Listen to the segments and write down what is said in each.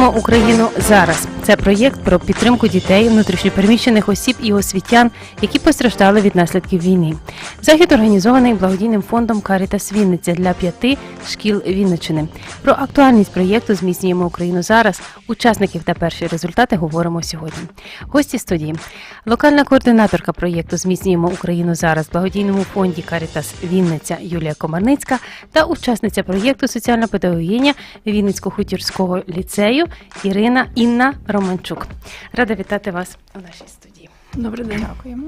Змінюємо Україну зараз. Це проєкт про підтримку дітей, внутрішньопереміщених осіб і освітян, які постраждали від наслідків війни. Захід організований благодійним фондом Карітас Вінниця для п'яти шкіл Вінниччини. Про актуальність проєкту Зміцнюємо Україну зараз. Учасників та перші результати говоримо сьогодні. Гості студії. Локальна координаторка проєкту Зміцнюємо Україну зараз благодійному фонді Карітас Вінниця Юлія Комарницька та учасниця проєкту соціальна педагогиня Вінницько-хутірського ліцею Ірина Інна Романчук. Рада вітати вас у нашій студії. Добрий день. Дякуємо.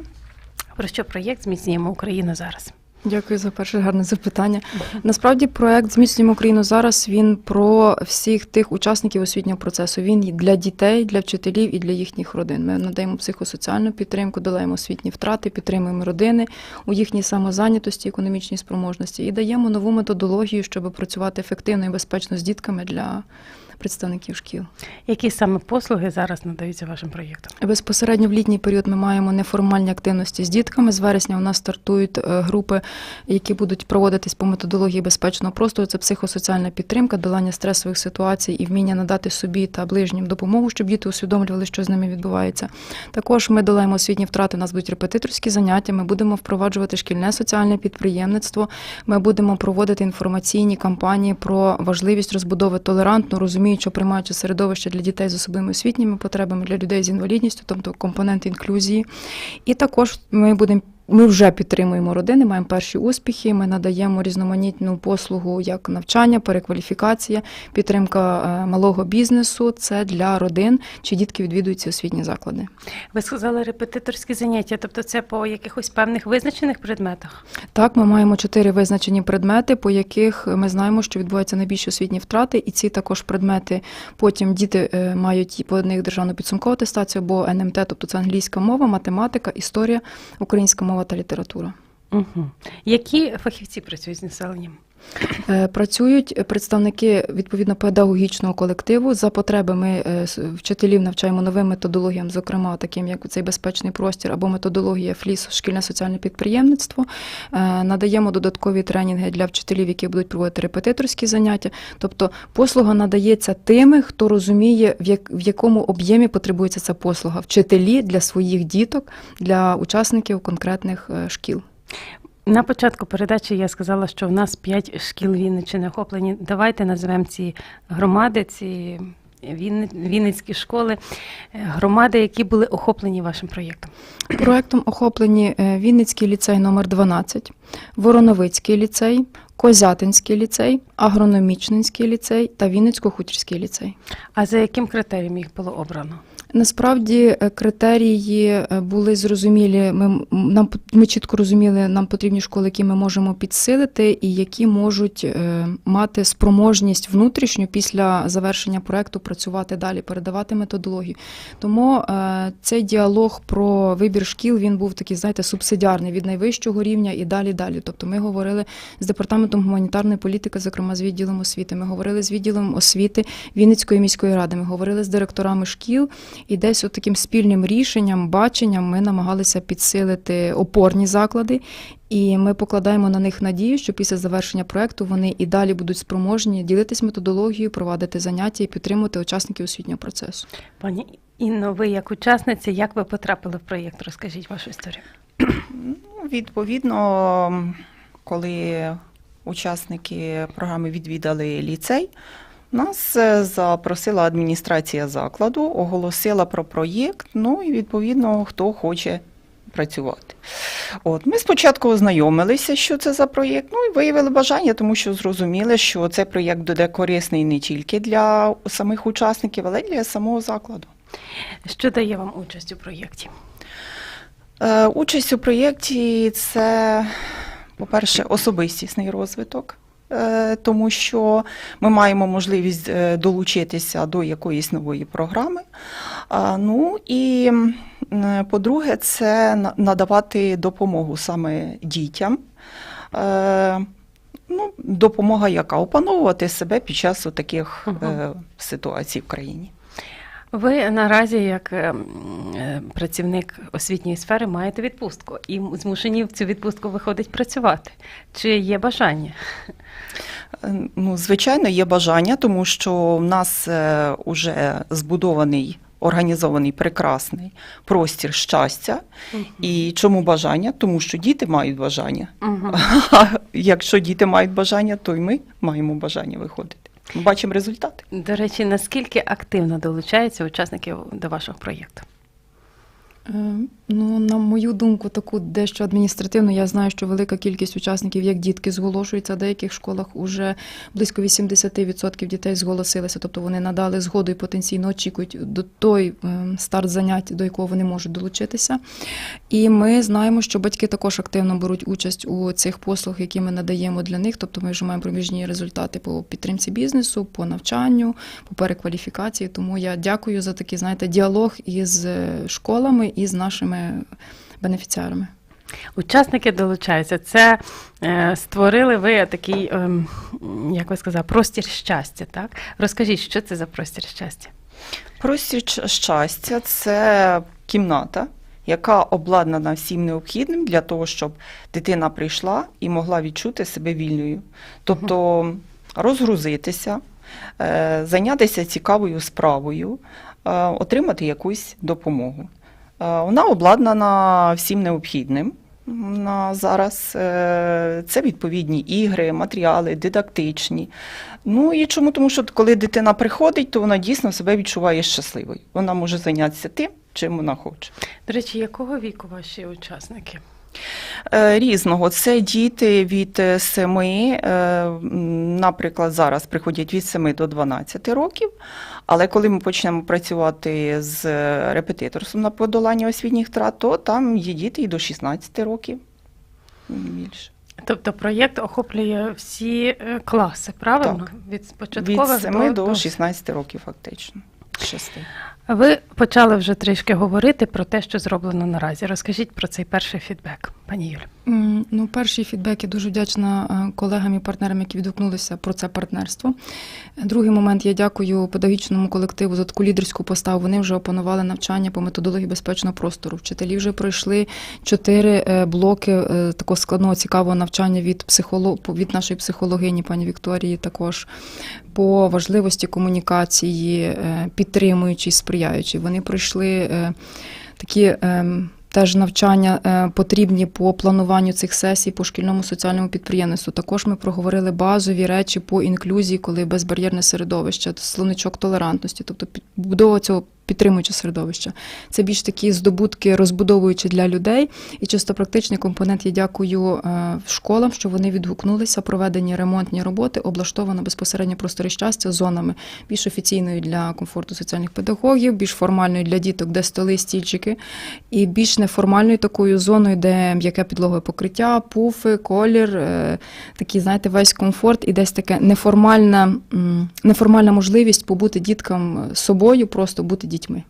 Про що проєкт Зміцнюємо Україну зараз? Дякую за перше гарне запитання. Насправді, проект Зміцнюємо Україну зараз. Він про всіх тих учасників освітнього процесу. Він для дітей, для вчителів і для їхніх родин. Ми надаємо психосоціальну підтримку, долаємо освітні втрати, підтримуємо родини у їхній самозайнятості, економічній спроможності і даємо нову методологію, щоб працювати ефективно і безпечно з дітками для представників шкіл. Які саме послуги зараз надаються вашим проєктом? Безпосередньо в літній період ми маємо неформальні активності з дітками. З вересня у нас стартують е, групи, які будуть проводитись по методології безпечного простору. Це психосоціальна підтримка, долання стресових ситуацій і вміння надати собі та ближнім допомогу, щоб діти усвідомлювали, що з ними відбувається. Також ми долаємо освітні втрати. У нас будуть репетиторські заняття. Ми будемо впроваджувати шкільне соціальне підприємництво. Ми будемо проводити інформаційні кампанії про важливість розбудови толерантно, розуміючи, приймаючи середовище для дітей з особливими освітніми потребами, для людей з інвалідністю, тобто компонент інклюзії. І також ми будемо. Ми вже підтримуємо родини, маємо перші успіхи. Ми надаємо різноманітну послугу як навчання, перекваліфікація, підтримка е, малого бізнесу. Це для родин, чи дітки відвідують ці освітні заклади. Ви сказали репетиторські заняття, тобто це по якихось певних визначених предметах? Так, ми маємо чотири визначені предмети, по яких ми знаємо, що відбуваються найбільші освітні втрати, і ці також предмети потім діти е, мають по них державну підсумкову атестацію або НМТ, тобто це англійська мова, математика, історія, українська мова та література. Угу. Які фахівці працюють з населенням? Е, Працюють представники відповідно педагогічного колективу. За потреби ми е, вчителів навчаємо новим методологіям, зокрема таким як цей безпечний простір або методологія ФЛІС, шкільне соціальне підприємництво. Е, Надаємо додаткові тренінги для вчителів, які будуть проводити репетиторські заняття. Тобто послуга надається тими, хто розуміє, в якому об'ємі потребується ця послуга. Вчителі для своїх діток, для учасників конкретних шкіл. На початку передачі я сказала, що в нас п'ять шкіл Вінниччини охоплені. Давайте назвемо ці громади, ці Вінницькі школи, е, громади, які були охоплені вашим проєктом. Проектом охоплені е, Вінницький ліцей номер 12, Вороновицький ліцей, Козятинський ліцей, Агрономічнинський ліцей та Вінницько-Хутірський ліцей. А за яким критерієм їх було обрано? Насправді е, критерії е, були зрозумілі. Ми нам ми чітко розуміли, нам потрібні школи, які ми можемо підсилити, і які можуть е, мати спроможність внутрішню після завершення проекту працювати далі, передавати методологію. Тому цей діалог про вибір шкіл він був такий, знаєте, субсидіарний від найвищого рівня і далі далі. Тобто ми говорили з департаментом гуманітарної політики, зокрема з відділом освіти. Ми говорили з відділом освіти Вінницької міської ради. Ми говорили з директорами шкіл. І десь от таким спільним рішенням, баченням ми намагалися підсилити опорні заклади, і ми покладаємо на них надію, що після завершення проекту вони і далі будуть спроможні ділитись методологією, провадити заняття і підтримувати учасників освітнього процесу. Пані Інно, ви як учасниця, як ви потрапили в проєкт? Розкажіть вашу історію. Ну, Відповідно, коли учасники програми відвідали ліцей, нас е, запросила адміністрація закладу, оголосила про проєкт, ну і відповідно, хто хоче працювати. От, ми спочатку ознайомилися, що це за проєкт, ну і виявили бажання, тому що зрозуміли, що цей проєкт буде корисний не тільки для самих учасників, але й для самого закладу. Що дає вам участь у проєкті? Е, Участь у проєкті це, по-перше, особистісний розвиток, тому що ми маємо можливість е, долучитися до якоїсь нової програми. Ну і по-друге, це надавати допомогу саме дітям. Е, Ну, допомога, яка опановувати себе під час таких угу. ситуацій в країні. Ви наразі, як е, е, працівник освітньої сфери, маєте відпустку і змушені в цю відпустку виходить працювати. Чи є бажання? Е, Ну, звичайно, є бажання, тому що в нас вже збудований, організований прекрасний простір щастя. І чому бажання? Тому що діти мають бажання. Мгм. А якщо діти мають бажання, то й ми маємо бажання виходити. Бачимо результати. До речі, наскільки активно долучаються учасники до вашого проєкту? Е, Ну, на мою думку, таку дещо адміністративну, я знаю, що велика кількість учасників, як дітки, зголошуються. В деяких школах уже близько 80% дітей зголосилися, тобто вони надали згоду і потенційно очікують до той е, старт занять, до якого вони можуть долучитися. І ми знаємо, що батьки також активно беруть участь у цих послуг, які ми надаємо для них. Тобто ми вже маємо проміжні результати по підтримці бізнесу, по навчанню, по перекваліфікації. Тому я дякую за такий, знаєте, діалог із е, і з нашими бенефіціарами. Учасники долучаються. Це е, створили ви такий, ем, як ви сказали, простір щастя. Так? Розкажіть, що це за простір щастя? Простір щастя це кімната, яка обладнана всім необхідним для того, щоб дитина прийшла і могла відчути себе вільною. Тобто розгрузитися, е, зайнятися цікавою справою, е, отримати якусь допомогу. Е, Вона обладнана всім необхідним. На зараз Е, це відповідні ігри, матеріали, дидактичні. Ну і чому? Тому що коли дитина приходить, то вона дійсно себе відчуває щасливою. Вона може зайнятися тим, чим вона хоче. До речі, якого віку ваші учасники? Е, Різного це діти від 7, наприклад, зараз приходять від 7 до 12 років. Але коли ми почнемо працювати з репетиторством на подолання освітніх втрат, то там є діти і до 16 років. Більше. Тобто проєкт охоплює всі е, класи, правильно? Від Від початкових 7 до до 16 років, фактично. 6. Ви почали вже трішки говорити про те, що зроблено наразі. Розкажіть про цей перший фідбек, пані Юлі. Ну, перший фідбек я дуже вдячна е, колегам і партнерам, які відгукнулися про це партнерство. Другий момент я дякую педагогічному колективу за таку лідерську поставу. Вони вже опанували навчання по методології безпечного простору. Вчителі вже пройшли чотири е, блоки е, такого складного цікавого навчання від психолог від нашої психологині, пані Вікторії, також по важливості комунікації, е, підтримуючи, сприяючи. Вони пройшли е, такі. ем, Теж навчання е, потрібні по плануванню цих сесій по шкільному соціальному підприємництву. Також ми проговорили базові речі по інклюзії, коли безбар'єрне середовище, словничок толерантності, тобто підбудова цього підтримуючого середовища. Це більш такі здобутки, розбудовуючі для людей. І чисто практичний компонент. Я дякую е, школам, що вони відгукнулися, проведені ремонтні роботи, облаштовано безпосередньо простори щастя зонами більш офіційною для комфорту соціальних педагогів, більш формальною для діток, де столи, стільчики, і більш неформальною такою зоною, де м'яке підлогове покриття, пуфи, колір, е, такий, знаєте, весь комфорт і десь таке неформальна, неформальна можливість побути діткам собою, просто бути дітьми дітьми.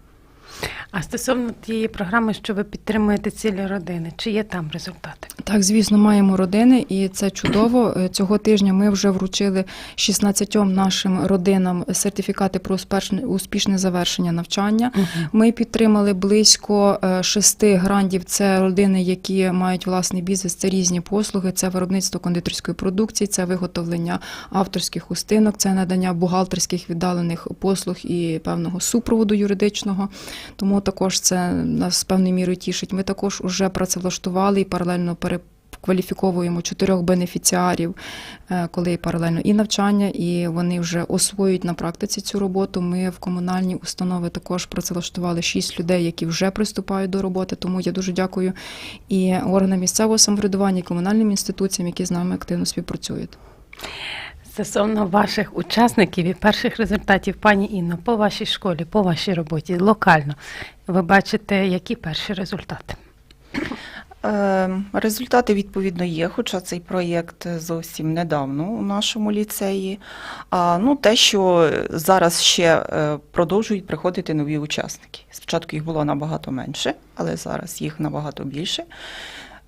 А стосовно тієї програми, що ви підтримуєте цілі родини, чи є там результати? Так, звісно, маємо родини, і це чудово. Е, Цього тижня ми вже вручили 16 нашим родинам сертифікати про успішне завершення навчання. Ми підтримали близько е, шести грандів. Це родини, які мають власний бізнес, це різні послуги, це виробництво кондитерської продукції, це виготовлення авторських устинок, це надання бухгалтерських віддалених послуг і певного супроводу юридичного. Тому також це нас певною мірою тішить. Ми також уже працевлаштували і паралельно перекваліфіковуємо чотирьох бенефіціарів, е, коли паралельно і навчання, і вони вже освоюють на практиці цю роботу. Ми в комунальній установи також працевлаштували шість людей, які вже приступають до роботи. Тому я дуже дякую і органам місцевого самоврядування, і комунальним інституціям, які з нами активно співпрацюють. Стосовно ваших учасників і перших результатів, пані Інно, по вашій школі, по вашій роботі, локально, ви бачите, які перші результати? Е, Результати відповідно є, хоча цей проєкт зовсім недавно у нашому ліцеї. А ну те, що зараз ще е, продовжують приходити нові учасники. Спочатку їх було набагато менше, але зараз їх набагато більше.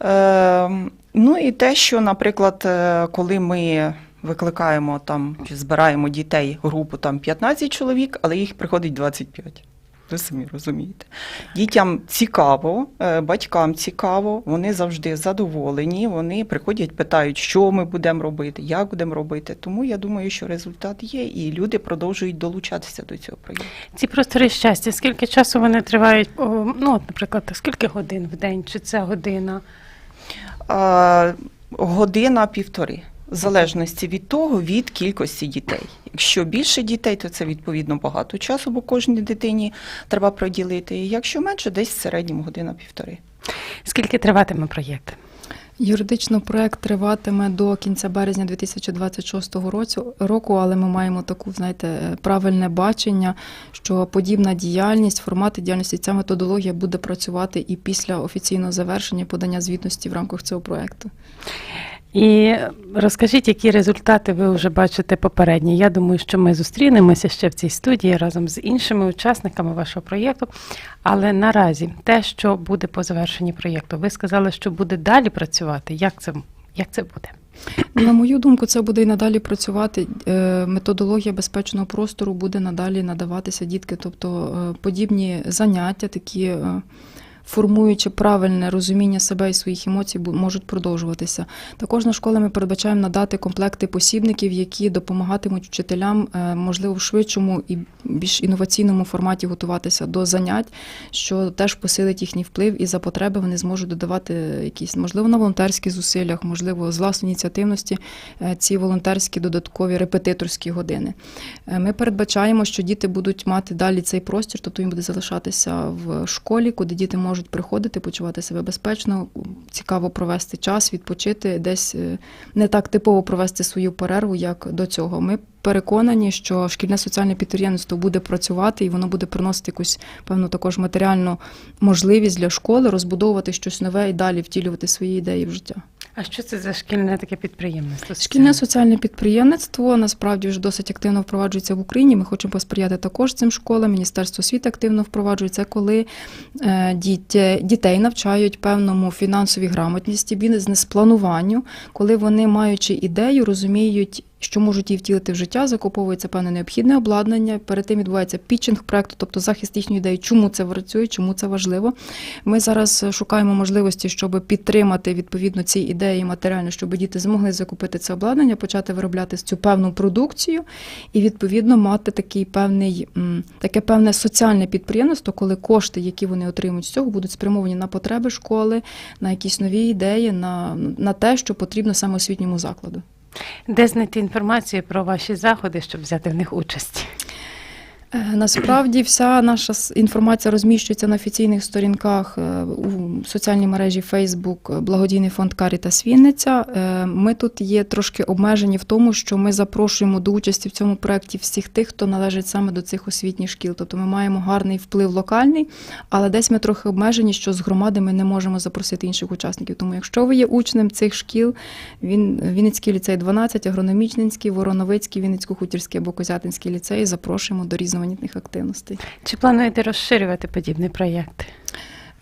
Е, Ну і те, що, наприклад, е, коли ми викликаємо там чи збираємо дітей групу там 15 чоловік, але їх приходить 25. Ви самі розумієте. Дітям цікаво, е, батькам цікаво, вони завжди задоволені. Вони приходять, питають, що ми будемо робити, як будемо робити. Тому я думаю, що результат є, і люди продовжують долучатися до цього проєкту. Ці простори щастя, скільки часу вони тривають? Ну, от, наприклад, скільки годин в день, чи це година? А, година півтори. В залежності від того, від кількості дітей. Якщо більше дітей, то це відповідно багато часу, бо кожній дитині треба приділити. Якщо менше, десь в середньому година півтори. Скільки триватиме проєкт? Юридично проект триватиме до кінця березня 2026 року, року, але ми маємо таку, знаєте, правильне бачення, що подібна діяльність, формати діяльності, ця методологія буде працювати і після офіційного завершення подання звітності в рамках цього проекту. І розкажіть, які результати ви вже бачите попередні. Я думаю, що ми зустрінемося ще в цій студії разом з іншими учасниками вашого проєкту. Але наразі те, що буде по завершенні проєкту, ви сказали, що буде далі працювати. Як це, як це буде? На мою думку, це буде і надалі працювати. Е, Методологія безпечного простору буде надалі надаватися дітки, тобто е, подібні заняття, такі. Формуючи правильне розуміння себе і своїх емоцій, можуть продовжуватися. Також на школи ми передбачаємо надати комплекти посібників, які допомагатимуть вчителям, е, можливо, в швидшому і більш інноваційному форматі готуватися до занять, що теж посилить їхній вплив, і за потреби вони зможуть додавати якісь, можливо, на волонтерських зусиллях, можливо, з власної ініціативності е, ці волонтерські додаткові репетиторські години. Е, Ми передбачаємо, що діти будуть мати далі цей простір, тобто він буде залишатися в школі, куди діти можуть приходити, почувати себе безпечно, цікаво провести час, відпочити, десь е, не так типово провести свою перерву, як до цього. Ми переконані, що шкільне соціальне підприємництво буде працювати і воно буде приносити якусь певну також матеріальну можливість для школи розбудовувати щось нове і далі втілювати свої ідеї в життя. А що це за шкільне таке підприємництво? Шкільне соціальне підприємництво насправді вже досить активно впроваджується в Україні. Ми хочемо посприяти також цим школам. Міністерство освіти активно впроваджується, коли е, діти, дітей навчають певному фінансовій грамотності, бізнес-плануванню, коли вони, маючи ідею, розуміють. Що можуть її втілити в життя, закуповується певне необхідне обладнання. Перед тим відбувається пітчинг проекту, тобто захист їхньої ідеї, чому це працює, чому це важливо. Ми зараз шукаємо можливості, щоб підтримати відповідно ці ідеї матеріально, щоб діти змогли закупити це обладнання, почати виробляти цю певну продукцію і відповідно мати такий певний таке певне соціальне підприємництво, коли кошти, які вони отримують з цього, будуть спрямовані на потреби школи, на якісь нові ідеї, на, на те, що потрібно саме освітньому закладу. Де знайти інформацію про ваші заходи, щоб взяти в них участь? Е, Насправді вся наша інформація розміщується на офіційних сторінках е, у соціальній мережі Facebook Благодійний фонд Карітас Вінниця. Е, Ми тут є трошки обмежені в тому, що ми запрошуємо до участі в цьому проєкті всіх тих, хто належить саме до цих освітніх шкіл. Тобто ми маємо гарний вплив локальний, але десь ми трохи обмежені, що з громади ми не можемо запросити інших учасників. Тому якщо ви є учнем цих шкіл, він Вінницький ліцей 12, Агрономічненський, Вороновицький, Вінницько-Хутірський або Козятинський ліцей, запрошуємо до різноманітних активностей. Чи плануєте розширювати подібний проєкт?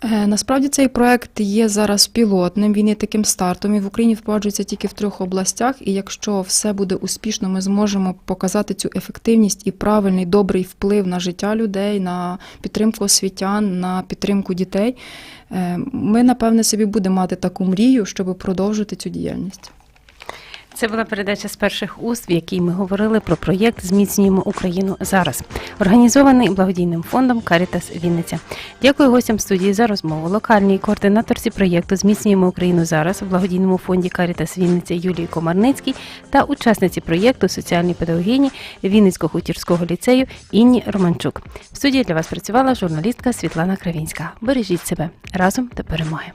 Е, Насправді цей проект є зараз пілотним. Він є таким стартом. І в Україні впроваджується тільки в трьох областях. І якщо все буде успішно, ми зможемо показати цю ефективність і правильний добрий вплив на життя людей, на підтримку освітян, на підтримку дітей. Е, Ми напевне собі будемо мати таку мрію, щоб продовжити цю діяльність. Це була передача з перших уст, в якій ми говорили про проєкт Зміцнюємо Україну зараз, організований благодійним фондом Карітас Вінниця. Дякую гостям студії за розмову. Локальній координаторці проєкту Зміцнюємо Україну зараз в благодійному фонді Карітас Вінниця Юлії Комарницькій та учасниці проєкту соціальній педагогіні Вінницько-хутірського ліцею Інні Романчук. В студії для вас працювала журналістка Світлана Кравінська. Бережіть себе разом до перемоги.